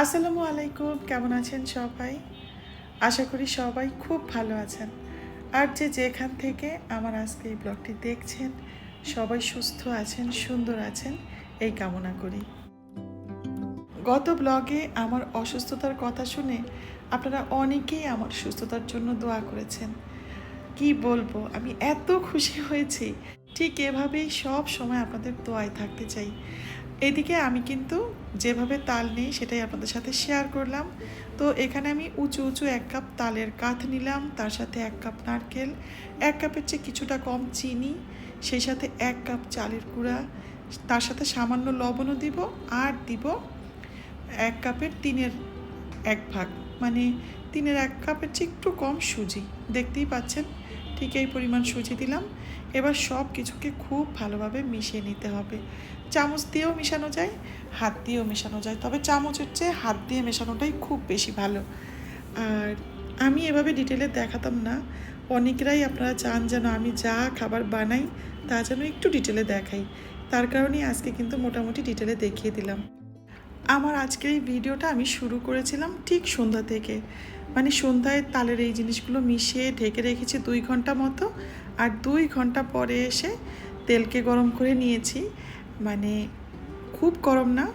আসসালামু আলাইকুম, কেমন আছেন সবাই? আশা করি সবাই খুব ভালো আছেন। আর যে যেখান থেকে আমার আজকে এই ব্লগটি দেখছেন, সবাই সুস্থ আছেন, সুন্দর আছেন, এই কামনা করি। গত ব্লগে আমার অসুস্থতার কথা শুনে আপনারা অনেকেই আমার সুস্থতার জন্য দোয়া করেছেন। কি বলব, আমি এত খুশি হয়েছি। ঠিক এভাবেই সব সময় আপনাদের দোয়ায় থাকতে চাই। এদিকে আমি কিন্তু যেভাবে তাল নেই সেটাই আপনাদের সাথে শেয়ার করলাম। তো এখানে আমি উঁচু উঁচু এক কাপ তালের কাঠ নিলাম, তার সাথে এক কাপ নারকেল, এক কাপের চেয়ে কিছুটা কম চিনি, সেই সাথে এক কাপ চালের গুঁড়া, তার সাথে সামান্য লবণও দিব আর দিব এক কাপের তিনের এক ভাগ। মানে তিনের এক কাপের চেয়ে একটু কম সুজি। দেখতেই পাচ্ছেন, ঠিক এই পরিমাণ সুজি দিলাম। এবার সব কিছুকে খুব ভালোভাবে মিশিয়ে নিতে হবে। চামচ দিয়েও মেশানো যায়, হাত দিয়েও মেশানো যায়। তবে চামচের চেয়ে হাত দিয়ে মেশানোটাই খুব বেশি ভালো। আর আমি এভাবে ডিটেলে দেখাতাম না। অনেকরাই আপনারা চান যেন আমি যা খাবার বানাই তা যেন একটু ডিটেলে দেখাই। তার কারণেই আজকে কিন্তু মোটামুটি ডিটেলে দেখিয়ে দিলাম। আমার আজকের এই ভিডিওটা আমি শুরু করেছিলাম ঠিক সন্ধ্যা থেকে। মানে সন্ধ্যায় তালের এই জিনিসগুলো মিশিয়ে ঢেকে রেখেছি দুই ঘণ্টা মতো। আর দুই ঘণ্টা পরে এসে তেলকে গরম করে নিয়েছি। মানে খুব গরম না,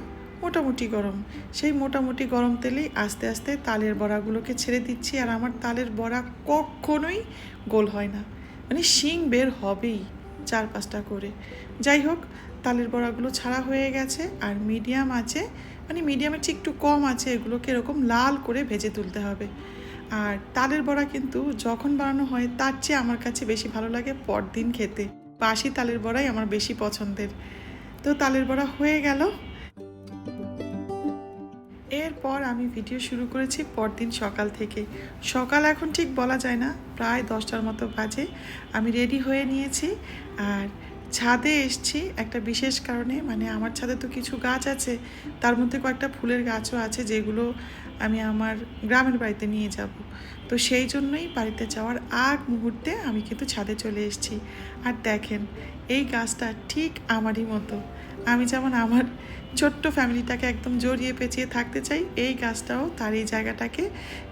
মোটামুটি গরম। সেই মোটামুটি গরম তেলেই আস্তে আস্তে তালের বড়াগুলোকে ছেড়ে দিচ্ছি আর আমার তালের বড়া কখনোই গোল হয় না। মানে শিং বের হবেই চার পাঁচটা করে। যাই হোক, তালের বড়াগুলো ছাড়া হয়ে গেছে আর মিডিয়াম আছে মানে মিডিয়ামের চেয়ে একটু কম আছে, এগুলোকে এরকম লাল করে ভেজে তুলতে হবে। আর তালের বড়া কিন্তু যখন বানানো হয়, তার চেয়ে আমার কাছে বেশি ভালো লাগে পরদিন খেতে। বাসি তালের বড়াই আমার বেশি পছন্দের। তো তালের বড়া হয়ে গেল। এরপর আমি ভিডিও শুরু করেছি পরদিন সকাল থেকে। সকাল এখন ঠিক বলা যায় না, প্রায় দশটার মতো বাজে। আমি রেডি হয়ে নিয়েছি আর ছাদে এসছি, একটা বিশেষ কারণে মানে আমার ছাদে তো কিছু গাছ আছে, তার মধ্যে কয়েকটা ফুলের গাছও আছে যেগুলো আমি আমার গ্রামের বাড়িতে নিয়ে যাব। তো সেই জন্যই বাড়িতে যাওয়ার আগ মুহূর্তে আমি কিন্তু ছাদে চলে এসেছি। আর দেখেন, এই গাছটা ঠিক আমারই মতো। আমি যেমন আমার ছোট্ট ফ্যামিলিটাকে একদম জড়িয়ে পেঁচিয়ে থাকতে চাই, এই গাছটাও তার এই জায়গাটাকে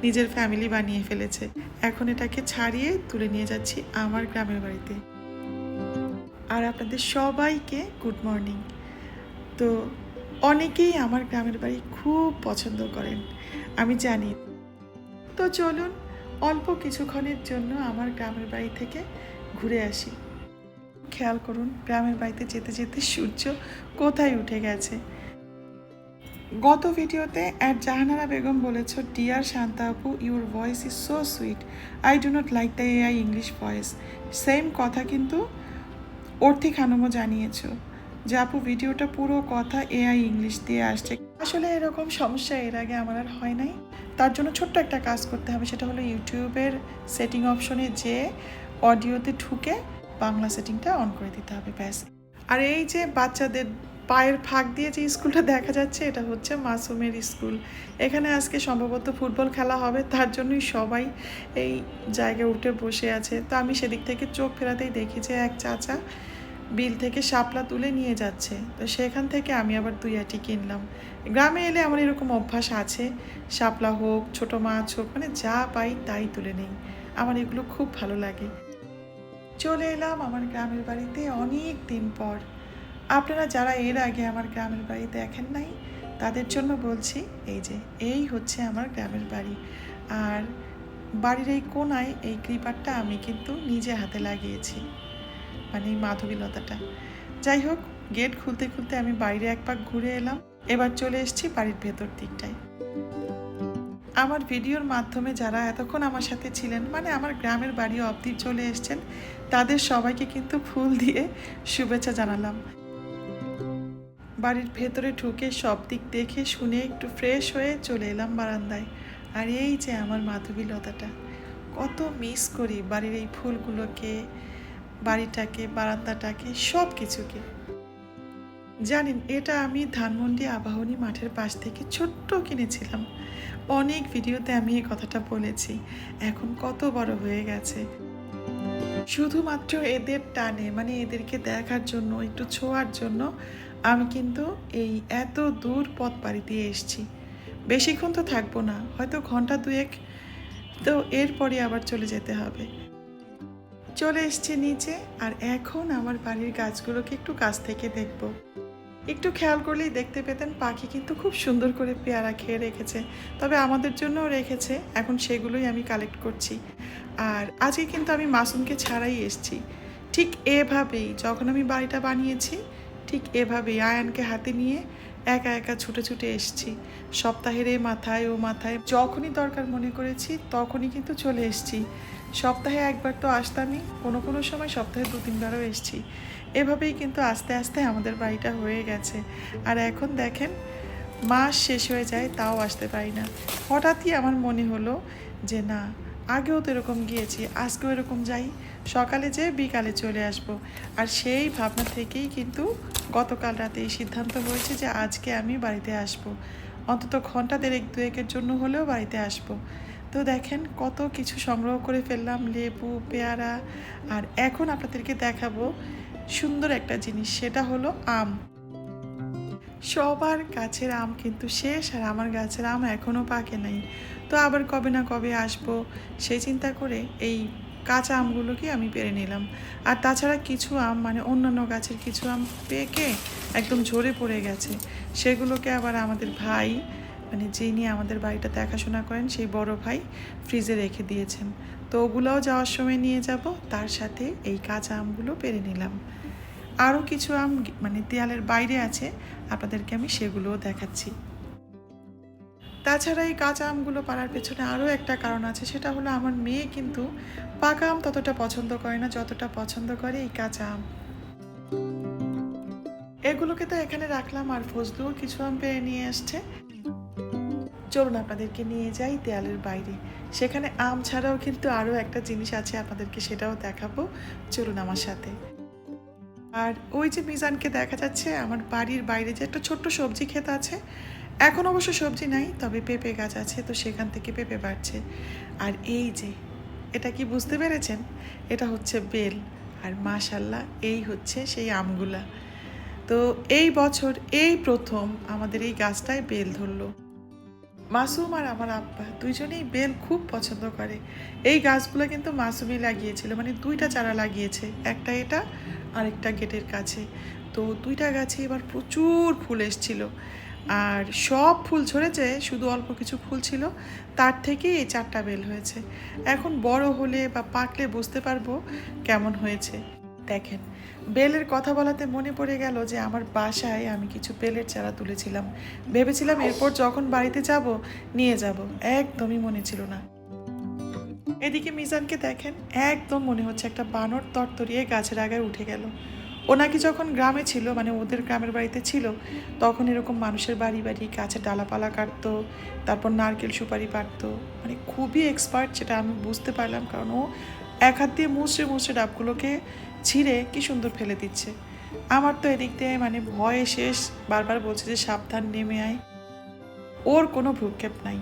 নিজের ফ্যামিলি বানিয়ে ফেলেছে। এখন এটাকে ছাড়িয়ে তুলে নিয়ে যাচ্ছি আমার গ্রামের বাড়িতে। আর আপনাদের সবাইকে গুড মর্নিং তো অনেকেই আমার গ্রামের বাড়ি খুব পছন্দ করেন, আমি জানি। তো চলুন অল্প কিছুক্ষণের জন্য আমার গ্রামের বাড়ি থেকে ঘুরে আসি। খেয়াল করুন, গ্রামের বাড়িতে যেতে যেতে সূর্য কোথায় উঠে গেছে। গত ভিডিওতে অ্যাট জাহানারা বেগম বলেছ ডিয়ার শান্তা আপু your voice is so sweet I do not like the AI English voice same কথা কিন্তু অর্থি খানমও জানিয়েছ। যে আপু, ভিডিওটা পুরো কথা এআই ইংলিশ দিয়ে আসছে। আসলে এরকম সমস্যা এর আগে আমার আর হয় নাই। তার জন্য ছোট্ট একটা কাজ করতে হবে, সেটা হলো ইউটিউবের সেটিং অপশনে যে অডিওতে ঢুকে বাংলা সেটিংটা অন করে দিতে হবে, ব্যাস। আর এই যে বাচ্চাদের পায়ের ফাঁক দিয়ে যে স্কুলটা দেখা যাচ্ছে, এটা হচ্ছে মাসুমের স্কুল। এখানে আজকে সম্ভবত ফুটবল খেলা হবে, তার জন্যই সবাই এই জায়গায় উঠে বসে আছে। তো আমি সেদিক থেকে চোখ ফেরাতেই দেখি যে এক চাচা বিল থেকে শাপলা তুলে নিয়ে যাচ্ছে। তো সেখান থেকে আমি আবার দুই আটি কিনলাম। গ্রামে এলে আমার এরকম অভ্যাস আছে, শাপলা হোক, ছোট মাছ হোক মানে যা পাই তাই তুলে নেই। আমার এগুলো খুব ভালো লাগে। চলে এলাম আমার গ্রামের বাড়িতে অনেক দিন পর। আপনারা যারা এর আগে আমার গ্রামের বাড়ি দেখেন নাই, তাদের জন্য বলছি, এই যে, এই হচ্ছে আমার গ্রামের বাড়ি। আর বাড়ির এই কোনায় এই ক্রিপারটা আমি কিন্তু নিজে হাতে লাগিয়েছি মানে মাধবীলতাটা। যাই হোক, গেট খুলতে খুলতে আমি বাইরে এক পাক ঘুরে এলাম, এবার চলে এসেছি বাড়ির ভেতর দিকটায়। আমার ভিডিওর মাধ্যমে যারা এতক্ষণ আমার সাথে ছিলেন মানে আমার গ্রামের বাড়ি অবধি চলে এসছেন, তাদের সবাইকে কিন্তু ফুল দিয়ে শুভেচ্ছা জানালাম। বাড়ির ভেতরে ঢুকে সব দিক দেখে শুনে একটু ফ্রেশ হয়ে চলে এলাম বারান্দায়। আর এই যে আমার মাধবী লতাটা কত মিস করি বাড়ির এই ফুলগুলোকে, বাড়িটাকে, বারান্দাটাকে সব কিছুকে জানেন, এটা আমি ধানমন্ডি আবাহনী মাঠের পাশ থেকে ছোট্ট কিনেছিলাম। অনেক ভিডিওতে আমি এই কথাটা বলেছি। এখন কত বড় হয়ে গেছে। শুধুমাত্র এদের টানে মানে এদেরকে দেখার জন্য, একটু ছোঁয়ার জন্য আমি কিন্তু এই এত দূর পথ পাড়ি দিয়ে এসেছি। বেশিক্ষণ তো থাকব না, হয়তো ঘণ্টা দুয়েক তো এরপরে আবার চলে যেতে হবে। চলে এসছে নিচে আর এখন আমার বাড়ির গাছগুলোকে একটু কাছ থেকে দেখব। একটু খেয়াল করলেই দেখতে পেতেন পাখি কিন্তু খুব সুন্দর করে পেয়ারা খেয়ে রেখেছে, তবে আমাদের জন্যও রেখেছে, এখন সেগুলোই আমি কালেক্ট করছি। আর আজকে কিন্তু আমি মাসুমকে ছাড়াই এসছি। ঠিক এভাবেই যখন আমি বাড়িটা বানিয়েছি ঠিক এভাবেই আয়ানকে হাতে নিয়ে একা একা ছুটে ছুটে এসছি। সপ্তাহের এ মাথায় ও মাথায় যখনই দরকার মনে করেছি তখনই কিন্তু চলে এসছি। সপ্তাহে একবার তো আসতামই, কোনো কোনো সময় সপ্তাহে দু তিনবারও এসছি। এভাবেই কিন্তু আস্তে আস্তে আমাদের বাড়িটা হয়ে গেছে। আর এখন দেখেন, মাস শেষ হয়ে যায়, তাও আসতে পারি না। হঠাৎই আমার মনে হলো যে না, আগেও তো এরকম গিয়েছি, আজকেও এরকম যাই। সকালে যেয়ে বিকালে চলে আসব। আর সেই ভাবনা থেকেই কিন্তু গতকাল রাতে এই সিদ্ধান্ত হয়েছে যে আজকে আমি বাড়িতে আসব। অন্তত ঘণ্টা দেড়েক দুয়েকের জন্য হলেও বাড়িতে আসব। তো দেখেন কত কিছু সংগ্রহ করে ফেললাম, লেবু, পেয়ারা, আর এখন আপনাদেরকে দেখাবো সুন্দর একটা জিনিস, সেটা হলো আম। সবার গাছের আম কিন্তু শেষ আর আমার গাছের আম এখনও পাকে নাই। তো আবার কবে না কবে আসব সেই চিন্তা করে এই কাঁচা আমগুলোকে আমি পেরে নিলাম। আর তাছাড়া কিছু আম মানে অন্যান্য গাছের কিছু আম পেকে একদম ঝরে পড়ে গেছে। সেগুলোকে আবার আমাদের ভাই মানে যিনি আমাদের বাড়িটা দেখাশোনা করেন, সেই বড় ভাই ফ্রিজে রেখে দিয়েছেন। তো ওগুলোও যাওয়ার সময় নিয়ে যাব, তার সাথে এই কাঁচা আমগুলো পেরে নিলাম। আরও কিছু আম মানে দেয়ালের বাইরে আছে, আপনাদেরকে আমি সেগুলোও দেখাচ্ছি। তাছাড়া এই কাঁচা আমগুলো পাড়ার পেছনে আরও একটা কারণ আছে, সেটা হলো আমার মেয়ে কিন্তু পাকা আম ততটা পছন্দ করে না যতটা পছন্দ করে এই কাঁচা আম। এগুলোকে তো এখানে রাখলাম আর ফজলুও কিছু আম পেয়ে নিয়ে আসছে। চলুন আপনাদেরকে নিয়ে যাই দেয়ালের বাইরে। সেখানে আম ছাড়াও কিন্তু আরও একটা জিনিস আছে আপনাদেরকে সেটাও দেখাবো। চলুন আমার সাথে। আর ওই যে মিজানকে দেখা যাচ্ছে, আমার বাড়ির বাইরে যে একটা ছোট্ট সবজি ক্ষেত আছে এখন অবশ্য সবজি নাই, তবে পেঁপে গাছ আছে, তো সেখান থেকে পেঁপে বাড়ছে। আর এই যে, এটা কি বুঝতে পেরেছেন? এটা হচ্ছে বেল, আর মাশাল্লাহ, এই হচ্ছে সেই আমগুলা। তো এই বছর এই প্রথম আমাদের এই গাছটায় বেল ধরলো। মাসুম আর আমার আব্বা দুইজনেই বেল খুব পছন্দ করে। এই গাছগুলো কিন্তু মাসুমই লাগিয়েছিল মানে দুইটা চারা লাগিয়েছে, একটা এটা আরেকটা গেটের কাছে। তো দুইটা গাছে এবার প্রচুর ফুল এসছিল। আর সব ফুল ঝরেছে, শুধু অল্প কিছু ফুল ছিল। তার থেকে এই চারটা বেল হয়েছে। এখন বড় হলে বা পাকলে বুঝতে পারব কেমন হয়েছে। দেখেন, বেলের কথা বলাতে মনে পড়ে গেল যে আমার বাসায় আমি কিছু বেলের চারা তুলেছিলাম। ভেবেছিলাম এরপর যখন বাড়িতে যাব, নিয়ে যাব। একদমই মনে ছিল না। এদিকে মিজানকে দেখেন, একদম মনে হচ্ছে একটা বানর তরতরিয়ে গাছের আগায় উঠে গেল। ও নাকি যখন গ্রামে ছিল মানে ওদের গ্রামের বাড়িতে ছিল, তখন এরকম মানুষের বাড়ি বাড়ি গাছের ডালাপালা কাটতো, তারপর নারকেল সুপারি পারতো মানে খুবই এক্সপার্ট যেটা আমি বুঝতে পারলাম, কারণ ও এক হাত দিয়ে মুচড়ে মুচড়ে ডাবগুলোকে ছিঁড়ে কি সুন্দর ফেলে দিচ্ছে। আমার তো এদিক দিয়ে মানে ভয়ে শেষ, বারবার বলছে যে সাবধান, নেমে আয়। ওর কোনো ভ্রুক্ষেপ নাই।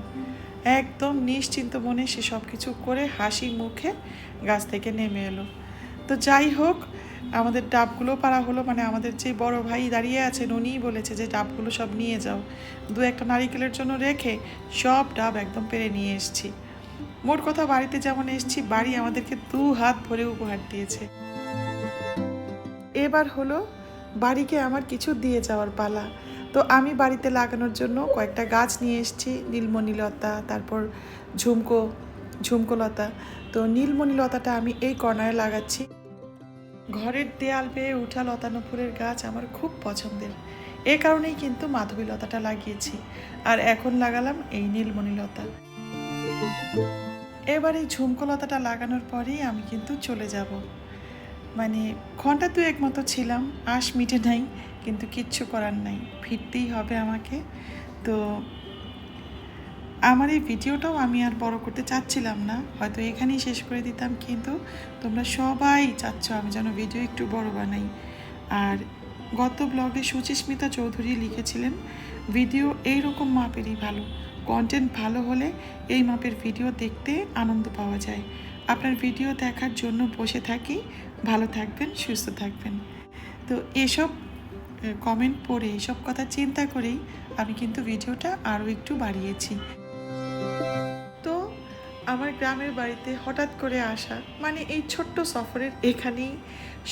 একদম নিশ্চিন্ত মনে সে সব কিছু করে হাসি মুখে গাছ থেকে নেমে এলো। তো যাই হোক আমাদের ডাবগুলো পাড়া হলো মানে আমাদের যে বড় ভাই দাঁড়িয়ে আছেন, উনিই বলেছে যে ডাবগুলো সব নিয়ে যাও। দু একটা নারিকেলের জন্য রেখে সব ডাব একদম পেরে নিয়ে এসছি। মোট কথা বাড়িতে যেমন এসছি, বাড়ি আমাদেরকে দু হাত ভরে উপহার দিয়েছে। এবার হলো বাড়িকে আমার কিছু দিয়ে যাওয়ার পালা। তো আমি বাড়িতে লাগানোর জন্য কয়েকটা গাছ নিয়ে এসেছি, নীলমণিলতা, তারপর ঝুমকো ঝুমকোলতা তো নীলমণিলতাটা আমি এই কর্নারে লাগাচ্ছি। ঘরের দেয়াল বেয়ে উঠা লতানো ফুলের গাছ আমার খুব পছন্দের। এ কারণেই কিন্তু মাধবী লতাটা লাগিয়েছি। আর এখন লাগালাম এই নীলমণিলতা এবার এই ঝুমকো লতাটা লাগানোর পরেই আমি কিন্তু চলে যাব। মানে ঘণ্টা দু এক মতো ছিলাম, আশ মিটে নাই, কিন্তু কিচ্ছু করার নাই। ফিরতেই হবে আমাকে। তো আমার এই ভিডিওটাও আমি আর বড় করতে চাচ্ছিলাম না। হয়তো এখানেই শেষ করে দিতাম, কিন্তু তোমরা সবাই চাচ্ছ আমি যেন ভিডিও একটু বড় বানাই। আর গত ব্লগে সুচিস্মিতা চৌধুরী লিখেছিলেন, ভিডিও এই রকম মাপেরই ভালো। কন্টেন্ট ভালো হলে এই মাপের ভিডিও দেখতে আনন্দ পাওয়া যায়। আপনার ভিডিও দেখার জন্য বসে থাকি। ভালো থাকবেন, সুস্থ থাকবেন। তো এসব কমেন্ট পড়ে এসব কথা চিন্তা করেই আমি কিন্তু ভিডিওটা আরও একটু বাড়িয়েছি। আমার গ্রামের বাড়িতে হঠাৎ করে আসা মানে এই ছোট্ট সফরের এখানেই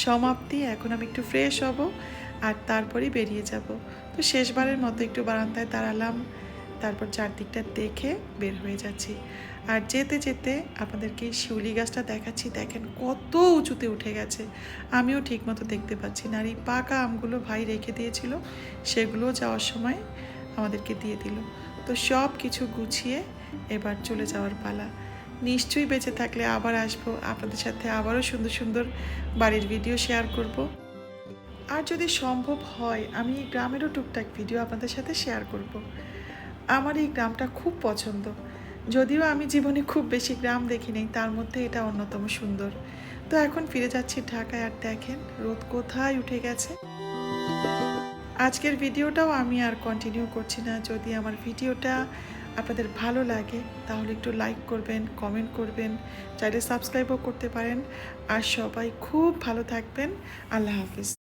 সমাপ্তি। এখন আমি একটু ফ্রেশ হব আর তারপরেই বেরিয়ে যাব। তো শেষবারের মতো একটু বারান্দায় দাঁড়ালাম, তারপর চারদিকটা দেখে বের হয়ে যাচ্ছি। আর যেতে যেতে আপনাদেরকে শিউলি গাছটা দেখাচ্ছি, দেখেন কত উঁচুতে উঠে গেছে। আমিও ঠিকমতো দেখতে পাচ্ছি না। আর এই পাকা আমগুলো ভাই রেখে দিয়েছিল সেগুলো যাওয়ার সময় আমাদেরকে দিয়ে দিল। তো সব কিছু গুছিয়ে এবার চলে যাওয়ার পালা। নিশ্চয়ই বেঁচে থাকলে আবার আসব। আপনাদের সাথে আবারও সুন্দর সুন্দর বাড়ির ভিডিও শেয়ার করব। আর যদি সম্ভব হয়, আমি এই গ্রামেরও টুকটাক ভিডিও আপনাদের সাথে শেয়ার করব। আমার এই গ্রামটা খুব পছন্দ। যদিও আমি জীবনে খুব বেশি গ্রাম দেখিনি তার মধ্যে এটা অন্যতম সুন্দর। তো এখন ফিরে যাচ্ছি ঢাকায়, আর দেখেন রোদ কোথায় উঠে গেছে। আজকের ভিডিওটাও আমি আর কন্টিনিউ করছি না। যদি আমার ভিডিওটা আপনাদের ভালো লাগে, তাহলে একটু লাইক করবেন কমেন্ট করবেন, চাইলে সাবস্ক্রাইবও করতে পারেন। আর সবাই খুব ভালো থাকবেন। আল্লাহ হাফিজ।